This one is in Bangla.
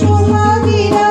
সুভাগিরা